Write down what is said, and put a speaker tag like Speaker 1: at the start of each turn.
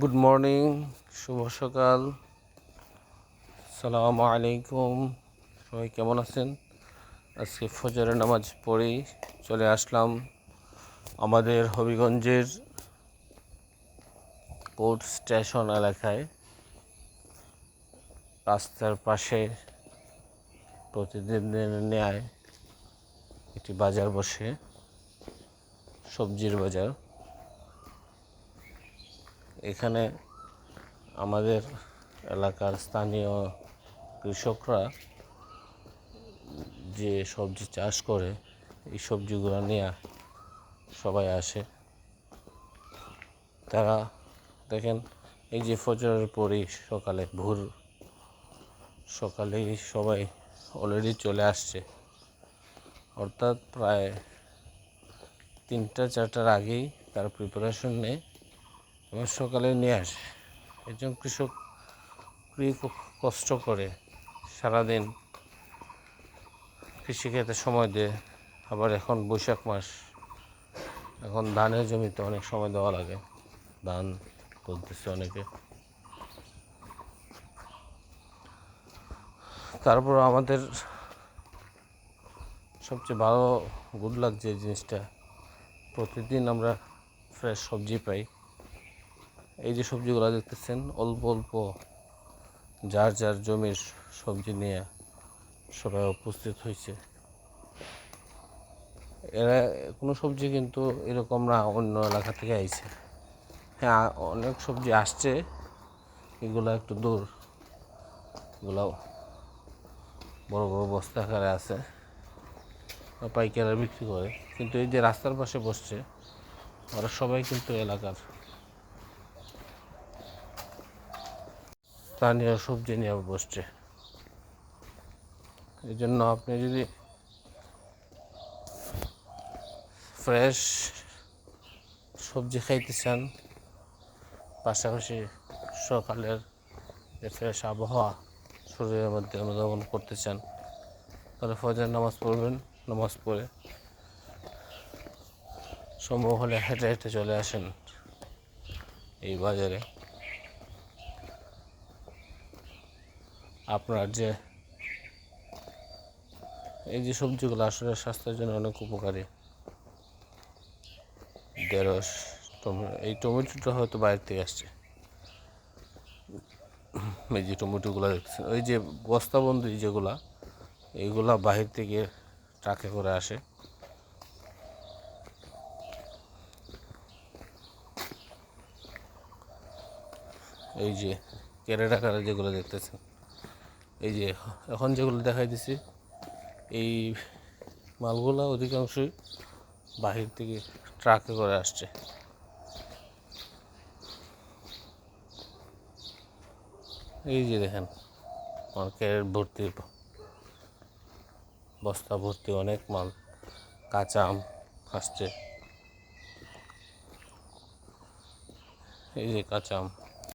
Speaker 1: Good morning শুভ সকাল। সালাম আলাইকুম। সবাই কেমন আছেন? আজকে ফজরের নামাজ পড়েই চলে আসলাম আমাদের হবিগঞ্জের কোর্ট স্টেশন এলাকায়। রাস্তার পাশে প্রতিদিনের ন্যায় একটি বাজার বসে, সবজির বাজার। এখানে আমাদের এলাকার স্থানীয় কৃষকরা যে সবজি চাষ করে, এই সবজিগুলো নিয়ে সবাই আসে। তারা দেখেন, এই যে ফজরের পরই সকালে, ভোর সকালেই সবাই অলরেডি চলে আসছে। অর্থাৎ প্রায় তিনটা, চারটার আগেই তার প্রিপারেশন নেয় এবং সকালে নিয়ে আসে। একজন কৃষক কষ্ট করে, সারাদিন কৃষিক্ষেত্রে সময় দেয়। আবার এখন বৈশাখ মাস, এখন ধানের জমিতে অনেক সময় দেওয়া লাগে। ধান তুলতেছে অনেকে। তারপর আমাদের সবচেয়ে ভালো গুড লাগছে জিনিসটা, প্রতিদিন আমরা ফ্রেশ সবজি পাই। এই যে সবজিগুলো দেখতেছেন, অল্প অল্প যার যার জমির সবজি নিয়ে সবাই উপস্থিত হয়েছে। এরা কোনো সবজি কিন্তু এরকম না, অন্য এলাকা থেকে আইছে। হ্যাঁ অনেক সবজি আসছে, এগুলো একটু দূর। এগুলো বড় বড় বস্তা আকারে আছে পাইকাররা বিক্রি করে। কিন্তু এই যে রাস্তার পাশে বসছে, ওরা সবাই কিন্তু এলাকার। স্থানীয় সবজি নিয়ে বসছে। এই জন্য আপনি যদি ফ্রেশ সবজি খাইতে চান, পাশাপাশি সকালের যে ফ্রেশ আবহাওয়া শরীরের মধ্যে অনুধাবন করতে চান, তাহলে ফজর নামাজ পড়বেন। নামাজ পড়ে সম্ভব হলে হেঁটে হেঁটে চলে আসেন এই বাজারে। আপনার যে এই যে সবজিগুলো আসলে স্বাস্থ্যের জন্য অনেক উপকারী। ঢেঁড়স এই টমেটোটা হয়তো বাইরে থেকে আসছে। এই যে টমেটোগুলো দেখছেন, ওই যে বস্তাবন্দি যেগুলা এইগুলা বাহির থেকে ট্রাকে করে আসে। এই যে কেরে টাকার যেগুলো দেখতেছেন এই যে, এখন যেগুলো দেখাই দিছি, এই মালগুলা অধিকাংশই বাহির থেকে ট্রাকে করে আসছে। এই যে দেখেন মার্কেট ভর্তি, বস্তা ভর্তি অনেক মাল, কাঁচা আম আসছে। এই যে কাঁচা আম।